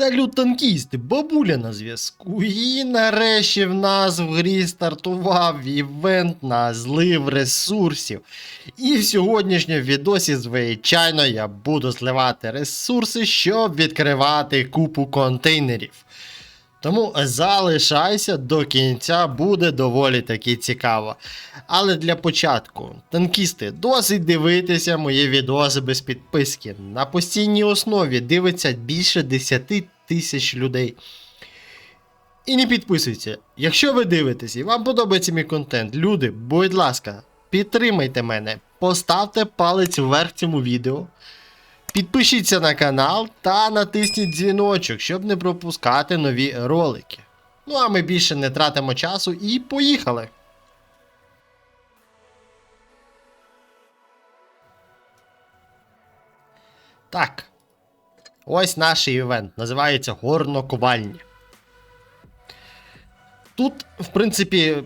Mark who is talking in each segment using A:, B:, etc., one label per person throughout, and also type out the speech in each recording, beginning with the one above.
A: Салют танкісти, бабуля на зв'язку. І нарешті в нас в грі стартував івент на злив ресурсів. І в сьогоднішньому відосі, звичайно, я буду зливати ресурси, щоб відкривати купу контейнерів. Тому залишайся до кінця, буде доволі таки цікаво. Але для початку, танкісти, досить дивитися мої відоси без підписки. На постійній основі дивиться більше 10 тисяч людей. І не підписуйте. Якщо ви дивитесь і вам подобається мій контент, люди, будь ласка, підтримайте мене, поставте палець вверх цьому відео. Підпишіться на канал та натисніть дзвіночок, щоб не пропускати нові ролики. Ну а ми більше не тратимо часу і поїхали! Так. Ось наш івент. Називається Горноковальні. Тут, в принципі,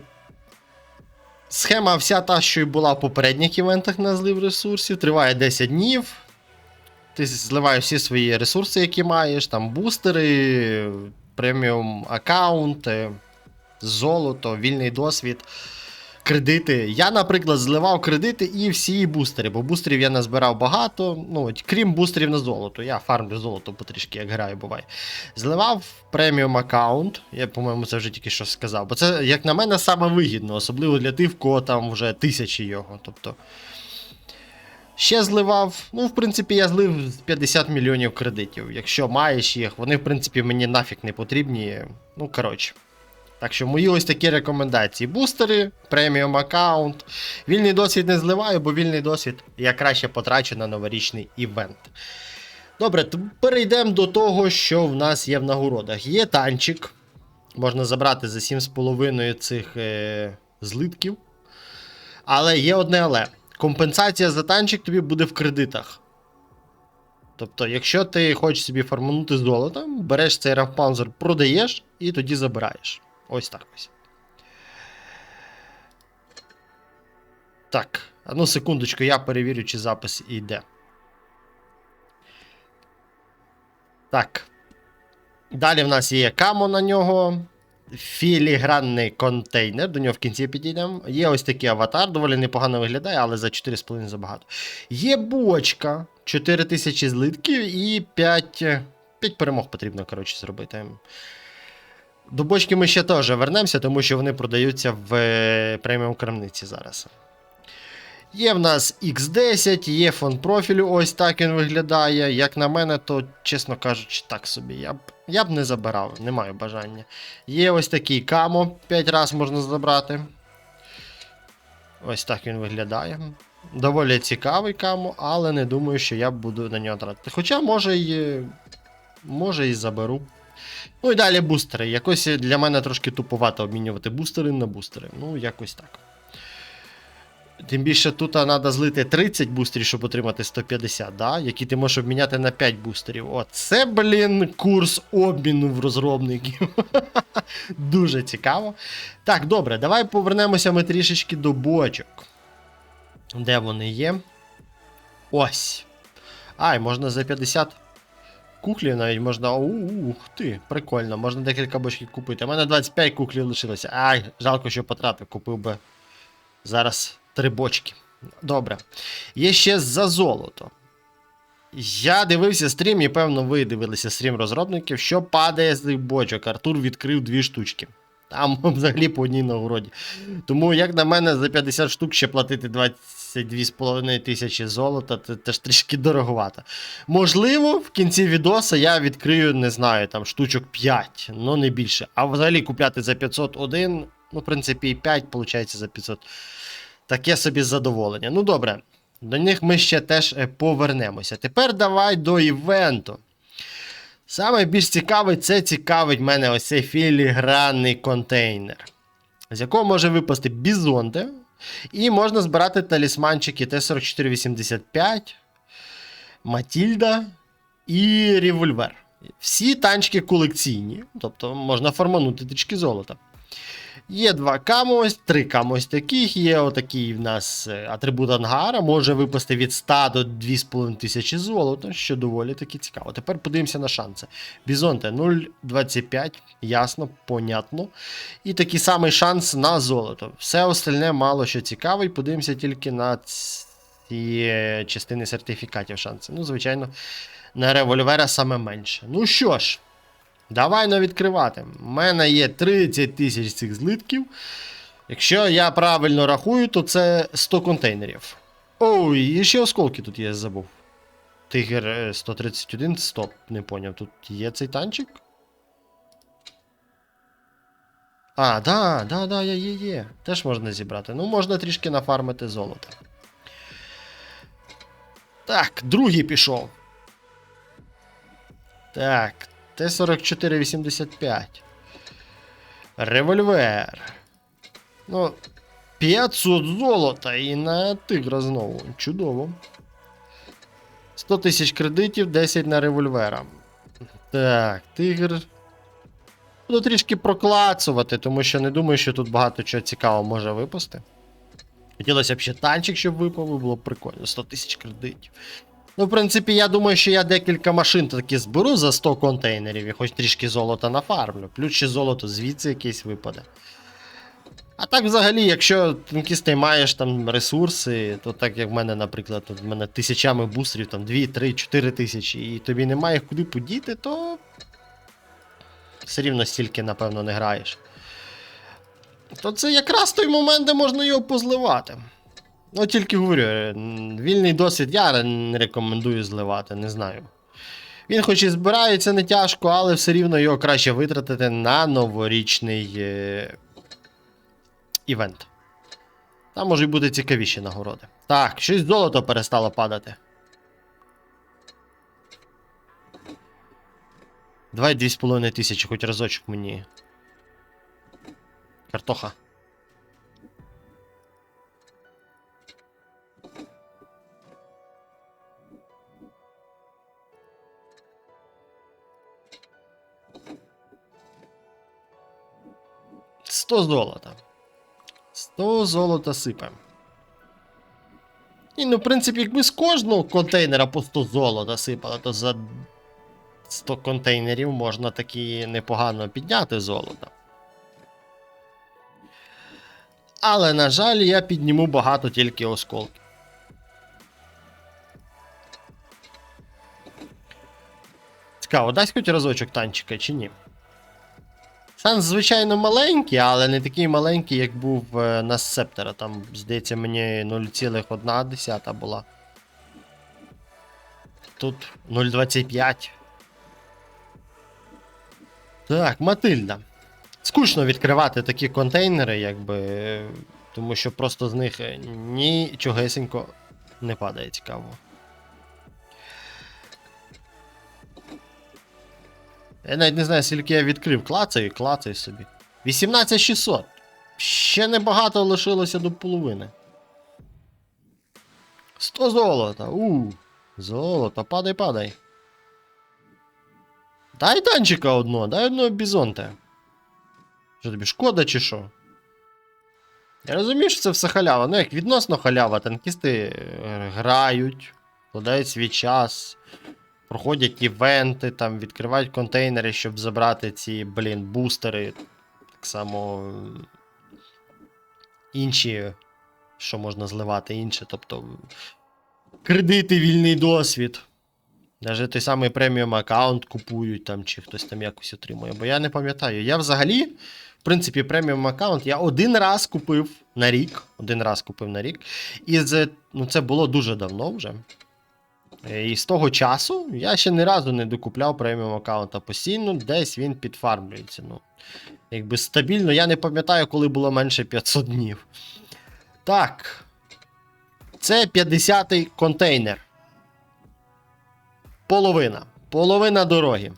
A: схема вся та, що й була в попередніх івентах на злив ресурсів. Триває 10 днів. Ти зливаєш всі свої ресурси, які маєш, там бустери, преміум аккаунти, золото, вільний досвід, кредити. Я, наприклад, зливав кредити і всі бустери, бо бустерів я назбирав багато. Ну, крім бустерів на золото. Я фармлю золото потрішки, як граю, буває. Зливав преміум аккаунт. Я, по-моєму, це вже тільки що сказав. Бо це, як на мене, саме вигідно, особливо для тих, в кого там вже тисячі його. Тобто. Ще зливав. Ну, в принципі, я злив 50 мільйонів кредитів. Якщо маєш їх, вони, в принципі, мені нафіг не потрібні. Ну, коротше. Так що мої ось такі рекомендації: бустери, преміум аккаунт. Вільний досвід не зливаю, бо вільний досвід я краще потрачу на новорічний івент. Добре, перейдемо до того, що в нас є в нагородах. Є танчик. Можна забрати за 7,5 цих е, злитків. Але є одне але. Компенсація за танчик тобі буде в кредитах. Тобто, якщо ти хочеш собі фарманути золотом, береш цей рафпаунзер, продаєш і тоді забираєш. Ось так ось. Так, одну секундочку, я перевірю, чи запис йде. Так. Далі в нас є камо на нього. Філігранний контейнер, до нього в кінці підійдемо. Є ось такий аватар, доволі непогано виглядає, але за 4,5 забагато. Є бочка, 4000 злитків і 5, 5 перемог потрібно, коротше, зробити. До бочки ми ще теж вернемося, тому що вони продаються в е, преміум крамниці зараз. Є в нас X10, є фон профілю, ось так він виглядає. Як на мене, то, чесно кажучи, так собі. Я б, я б не забирав, не маю бажання. Є ось такий камо, 5 разів можна забрати. Ось так він виглядає. Доволі цікавий камо, але не думаю, що я буду на нього тратити. Хоча, може і, може і заберу. Ну і далі бустери. Якось для мене трошки туповато обмінювати бустери на бустери. Ну, якось так. Тим більше тут треба злити 30 бустерів, щоб отримати 150, да? які ти можеш обміняти на 5 бустерів. Оце, блін, курс обміну в розробників. Дуже цікаво. Так, добре, давай повернемося ми трішечки до бочок. Де вони є? Ось. Ай, можна за 50 кухлів навіть можна. Ух ти, прикольно, можна декілька бочків купити. У мене 25 кухлів лишилося. Ай, жалко, що потратив, купив би зараз три бочки. Добре. Є ще за золото. Я дивився стрім, і певно, ви дивилися стрім розробників, що падає з цих бочок. Артур відкрив дві штучки. Там взагалі по одній нагороді. Тому, як на мене, за 50 штук ще платити 22,5 тисячі золота, це теж трішки дороговато. Можливо, в кінці відоса я відкрию, не знаю, там штучок 5, ну не більше. А взагалі купляти за 501, ну, в принципі, і 5, виходить, за 500. Таке собі задоволення. Ну добре, до них ми ще теж е, повернемося. Тепер давай до івенту. Саме більш цікавий, це цікавить мене ось цей філігранний контейнер, з якого може випасти бізонте. І можна збирати талісманчики Т-4485, Матільда і револьвер. Всі танчики колекційні, тобто можна форманути трішки золота. Є два камо, ось, три камо ось таких. Є отакий в нас е, атрибут ангара, може випасти від 100 до 2,5 тисячі золота, що доволі таки цікаво. Тепер подивимося на шанси. Бізонте 0,25, ясно, понятно. І такий самий шанс на золото. Все остальне мало що цікаво, і подивимося тільки на ці частини сертифікатів шанси. Ну, звичайно, на револьвера саме менше. Ну що ж. Давай на відкривати. У мене є 30 тисяч цих злитків. Якщо я правильно рахую, то це 100 контейнерів. Ой, і ще осколки тут є, забув. Тигр е, 131, стоп, не поняв. Тут є цей танчик? А, да, да, да, є, є, є. Теж можна зібрати. Ну, можна трішки нафармити золото. Так, другий пішов. Так, Т-4485. Револьвер. Ну, 500 золота і на тигра знову. Чудово. 100 тисяч кредитів, 10 на револьвера. Так, тигр. Буду трішки проклацувати, тому що не думаю, що тут багато чого цікавого може випасти. Хотілося б ще танчик, щоб випав, було б прикольно. 100 тисяч кредитів. Ну, в принципі, я думаю, що я декілька машин таки зберу за 100 контейнерів і хоч трішки золота нафармлю. Плюс ще золото звідси якесь випаде. А так, взагалі, якщо танкісти маєш там ресурси, то так як в мене, наприклад, в мене тисячами бустерів, там 2, 3, 4 тисячі, і тобі немає куди подіти, то все рівно стільки, напевно, не граєш. То це якраз той момент, де можна його позливати. Ну, тільки говорю, е, вільний досвід я не рекомендую зливати, не знаю. Він хоч і збирається не тяжко, але все рівно його краще витратити на новорічний е... івент. Там можуть бути цікавіші нагороди. Так, щось золото перестало падати. Давай 2,5 тисячі, хоч разочок мені. Картоха. Сто золота. 100 золота сипаємо. І, ну, в принципі, якби з кожного контейнера по 100 золота сипало, то за 100 контейнерів можна таки непогано підняти золото. Але, на жаль, я підніму багато тільки осколків. Цікаво, дасть хоч разочок танчика чи ні? Шанс, звичайно, маленький, але не такий маленький, як був е, на Септера. Там, здається, мені 0,1 була. Тут 0,25. Так, Матильда. Скучно відкривати такі контейнери, якби. е, Тому що просто з них е, нічогесенько не падає цікаво. Я навіть не знаю, скільки я відкрив. Клацаю, клацаю собі. 18600. Ще небагато лишилося до половини. 100 золота. У. Золото, падай, падай. Дай танчика одного, дай одного бізонте. Що тобі шкода чи що? Я розумію, що це все халява. Ну як відносно халява, танкісти е, грають, вкладають свій час, проходять івенти, там, відкривають контейнери, щоб забрати ці, блін, бустери. Так само інші, що можна зливати, інше, тобто кредити, вільний досвід. Даже той самий преміум аккаунт купують там, чи хтось там якось отримує. Бо я не пам'ятаю. Я взагалі, в принципі, преміум аккаунт я один раз купив на рік. Один раз купив на рік. І з, ну, це було дуже давно вже. Е, І з того часу я ще ні разу не докупляв преміум аккаунта постійно, десь він підфармлюється. Ну, якби стабільно, я не пам'ятаю, коли було менше 500 днів. Так. Це 50-й контейнер. Половина. Половина дороги.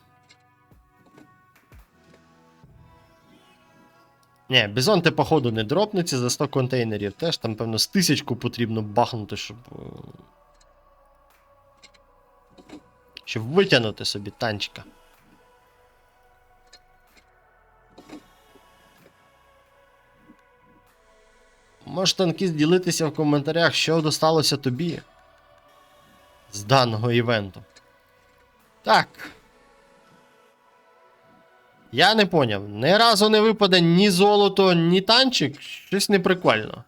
A: Ні, бізонти, походу, не дропнуться за 100 контейнерів. Теж там, певно, з тисячку потрібно бахнути, щоб. Щоб витягнути собі танчика. Можеш танкіст ділитися в коментарях, що досталося тобі з даного івенту. Так. Я не поняв. Ні разу не випаде ні золото, ні танчик. Щось неприкольно.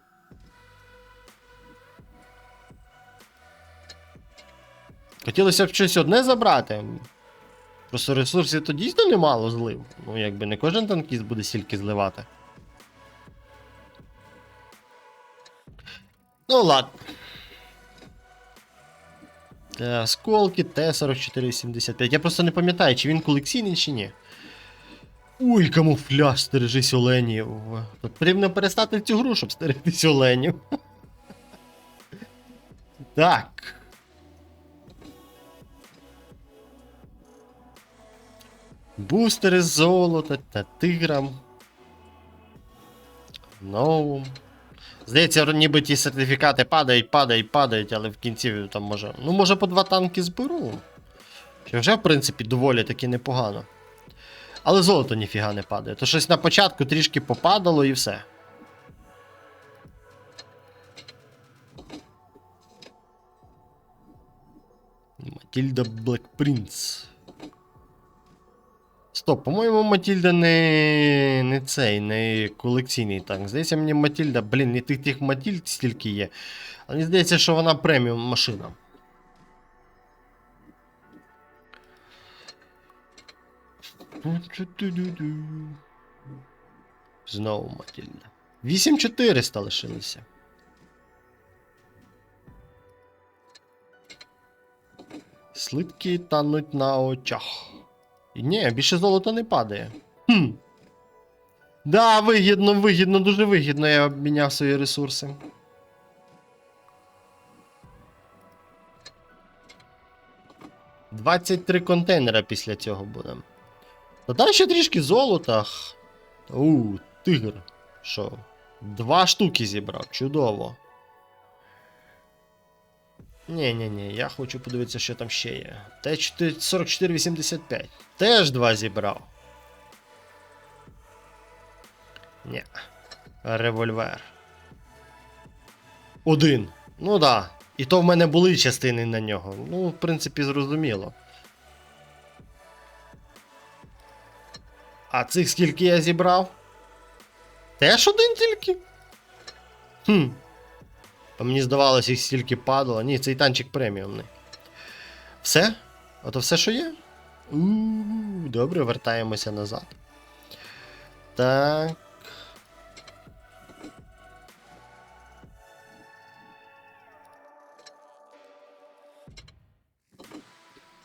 A: Хотілося б щось одне забрати. Просто ресурсів то дійсно немало злив. Ну, якби не кожен танкіст буде стільки зливати. Ну, ладно. Та, Осколки Т-4475. Я просто не пам'ятаю, чи він колекційний, чи ні. Ой, камуфляж, стережись оленів. Потрібно перестати в цю гру, щоб стерегтись оленів. Так. Бустери з золота та тиграм. Ну. Здається, ніби ті сертифікати падають, падають, падають, але в кінці там може. Ну, може по два танки зберу. Що вже, в принципі, доволі таки непогано. Але золото ніфіга не падає. То щось на початку трішки попадало і все. Матільда Блек Принц. Стоп, по-моєму, Матільда не, не цей, не колекційний танк. Здається, мені Матільда, блін, не тих тих Матільд стільки є. Мені здається, що вона преміум машина. Знову Матільда. 8400 лишилися. Слитки тануть на очах. Ні, більше золота не падає. Хм. Да, вигідно, вигідно, дуже вигідно я обміняв свої ресурси. Двадцять три контейнера після цього буде. Додай ще трішки золота. У, тигр. Що? Два штуки зібрав. Чудово. Ні, ні, ні, я хочу подивитися, що там ще є. Т-4485. Теж два зібрав. Ні. Револьвер. Один. Ну да. І то в мене були частини на нього. Ну, в принципі, зрозуміло. А цих скільки я зібрав? Теж один тільки? Хм. Мені здавалося, їх стільки падало. Ні, цей танчик преміумний. Все? Ото все, що є? у добре, вертаємося назад. Так.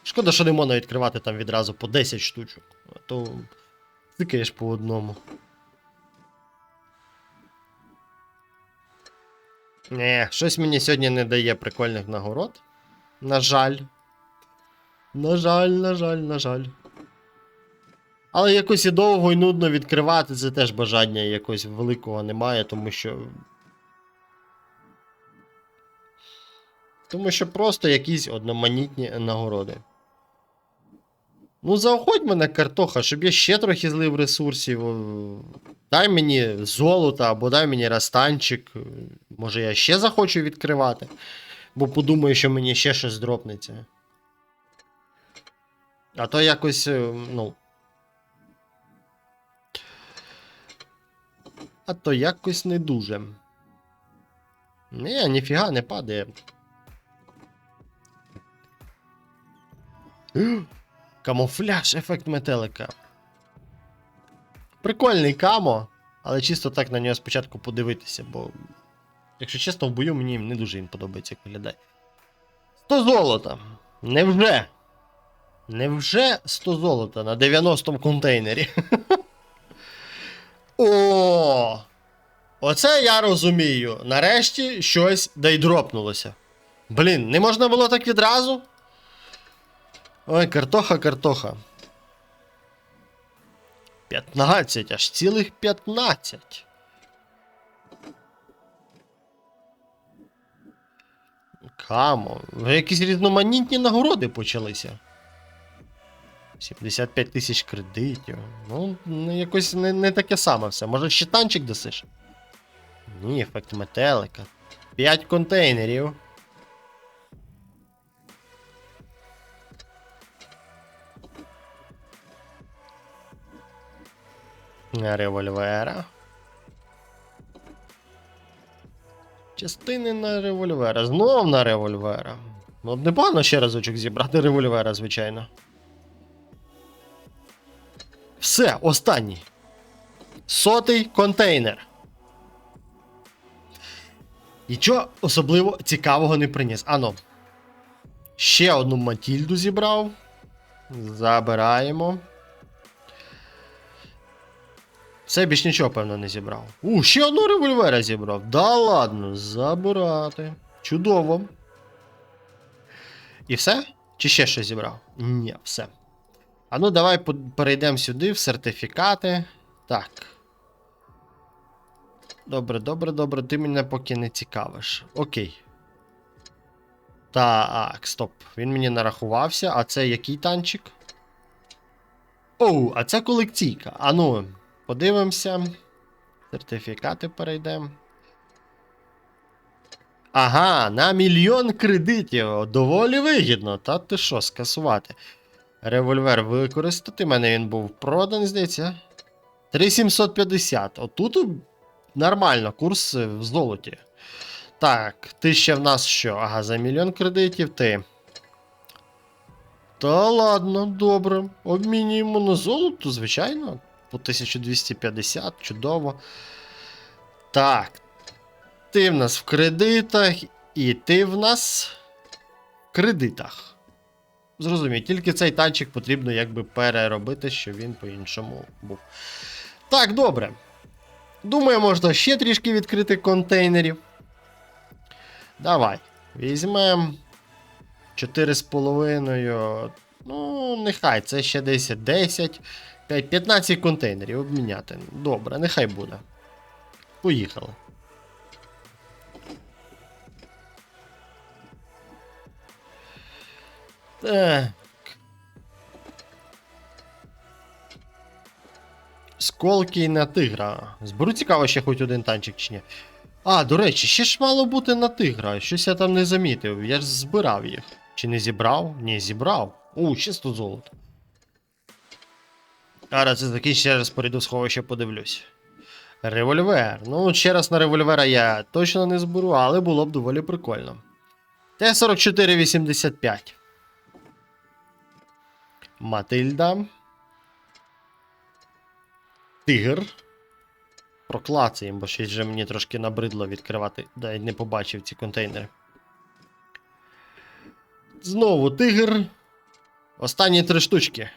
A: Шкода, що не можна відкривати там відразу по 10 штучок. А то тикаєш по одному. Не, щось мені сьогодні не дає прикольних нагород. На жаль. На жаль, на жаль, на жаль. Але якось і довго і нудно відкривати, це теж бажання якогось великого немає, тому що. Тому що просто якісь одноманітні нагороди. Ну, заохоть мене картоха, щоб я ще трохи злив ресурсів. Дай мені золото або дай мені растанчик. Може я ще захочу відкривати. Бо подумаю, що мені ще щось дропнеться. А то якось, е, ну. А то якось не дуже. Ні, ніфіга не падає. Камуфляж, ефект метелика. Прикольний камо, але чисто так на нього спочатку подивитися, бо, якщо чесно, в бою мені не дуже він подобається, як виглядає. 100 золота. Невже? Невже 100 золота на 90-му контейнері? О! Оце я розумію. Нарешті щось да й дропнулося. Блін, не можна було так відразу? Ой, картоха, картоха. 15, аж цілих 15. Камо, вже якісь різноманітні нагороди почалися. 75 тисяч кредитів. Ну, ну якось не, не таке саме все. Може ще танчик досиш? Ні, ефект метелика. 5 контейнерів. Револьвера. Частини на револьвера. Знов на револьвера. Ну, непогано ще разочок зібрати револьвера, звичайно. Все, останній. Сотий контейнер. Нічого особливо цікавого не приніс. Ано. Ще одну Матільду зібрав. Забираємо. Все більш нічого, певно, не зібрав. У, ще одну револьвера зібрав. Да ладно, забирати. Чудово. І все? Чи ще щось зібрав? Ні, все. А ну, давай перейдемо сюди в сертифікати. Так. Добре, добре, добре, ти мене поки не цікавиш. Окей. Так, стоп. Він мені нарахувався, а це який танчик? Оу, а це колекційка. А ну, подивимося. Сертифікати перейдемо. Ага, на мільйон кредитів. Доволі вигідно. Та ти що, скасувати? Револьвер використати. Мене він був проданий, здається. 3750. Отут нормально, курс в золоті. Так, ти ще в нас що? Ага, за мільйон кредитів ти. Та ладно, добре. Обмінюємо на золото, звичайно. По 1250, чудово. Так. Ти в нас в кредитах, і ти в нас в кредитах. Зрозумій, тільки цей танчик потрібно якби переробити, щоб він по-іншому був. Так, добре. Думаю, можна ще трішки відкрити контейнерів. Давай. Візьмемо 4,5. Ну, нехай, це ще десь 10, 5, 15 контейнерів обміняти. Добре, нехай буде. Поїхали. Так. Сколки на тигра. Зберу цікаво ще хоч один танчик чи ні. А, до речі, ще ж мало бути на тигра. Щось я там не замітив. Я ж збирав їх. Чи не зібрав? Ні, зібрав. Ще 100 золота. Зараз це закінчиться, раз перейду сховище, подивлюсь. Револьвер. Ну, ще раз на револьвера я точно не зберу, але було б доволі прикольно. Т-4485. Матильда. Тигр. Проклацаємо, бо щось вже мені трошки набридло відкривати. Да, я не побачив ці контейнери. Знову тигр. Останні три штучки.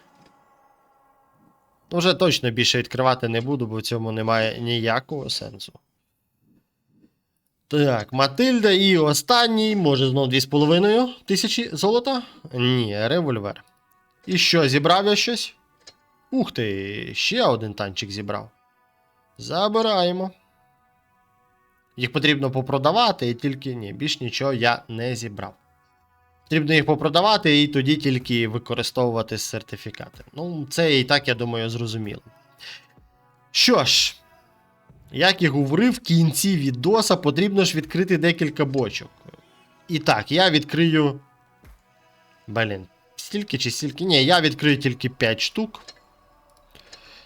A: Вже точно більше відкривати не буду, бо в цьому немає ніякого сенсу. Так, Матильда і останній, може знову 2,5 тисячі золота? Ні, револьвер. І що, зібрав я щось? Ух ти, ще один танчик зібрав. Забираємо. Їх потрібно попродавати, і тільки ні, більш нічого я не зібрав. Потрібно їх попродавати і тоді тільки використовувати сертифікати. Ну, це і так, я думаю, зрозуміло. Що ж, як і говорив, в кінці відоса потрібно ж відкрити декілька бочок. І так, я відкрию. Блін, стільки чи стільки? Ні, я відкрию тільки 5 штук.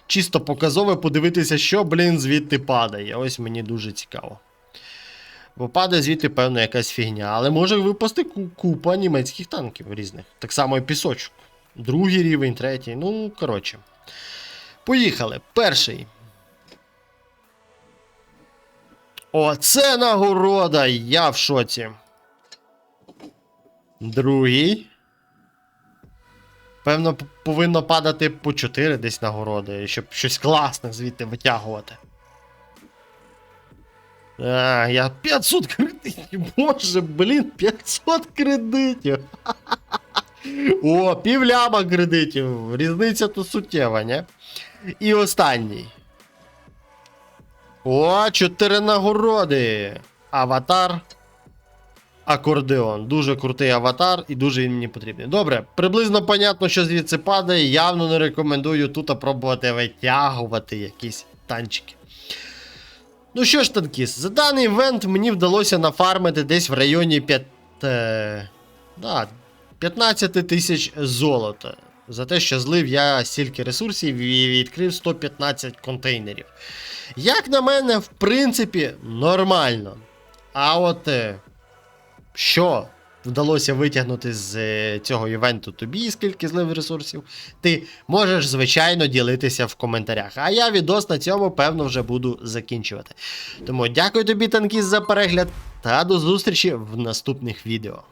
A: Чисто показове подивитися, що, блін, звідти падає. Ось мені дуже цікаво. Бо падає звідти, певно, якась фігня. Але може випасти купа німецьких танків різних. Так само і пісочок. Другий рівень, третій. Ну, коротше. Поїхали. Перший. Оце нагорода! Я в шоці. Другий. Певно, повинно падати по 4 десь нагороди, щоб щось класне звідти витягувати. А, я 500 кредитів. Боже, блін, 500 кредитів. О, півляма кредитів. Різниця то суттєва, не? І останній. О, 4 нагороди. Аватар. Акордеон. Дуже крутий аватар і дуже він мені потрібний. Добре, приблизно понятно, що звідси падає. Явно не рекомендую тут пробувати витягувати якісь танчики. Ну що ж, танкіст, за даний івент мені вдалося нафармити десь в районі 5, е, да, 15 тисяч золота. За те, що злив я стільки ресурсів і відкрив 115 контейнерів. Як на мене, в принципі, нормально. А от е, що вдалося витягнути з е, цього івенту тобі, скільки злив ресурсів, ти можеш, звичайно, ділитися в коментарях. А я відос на цьому, певно, вже буду закінчувати. Тому дякую тобі, танкіст, за перегляд, та до зустрічі в наступних відео.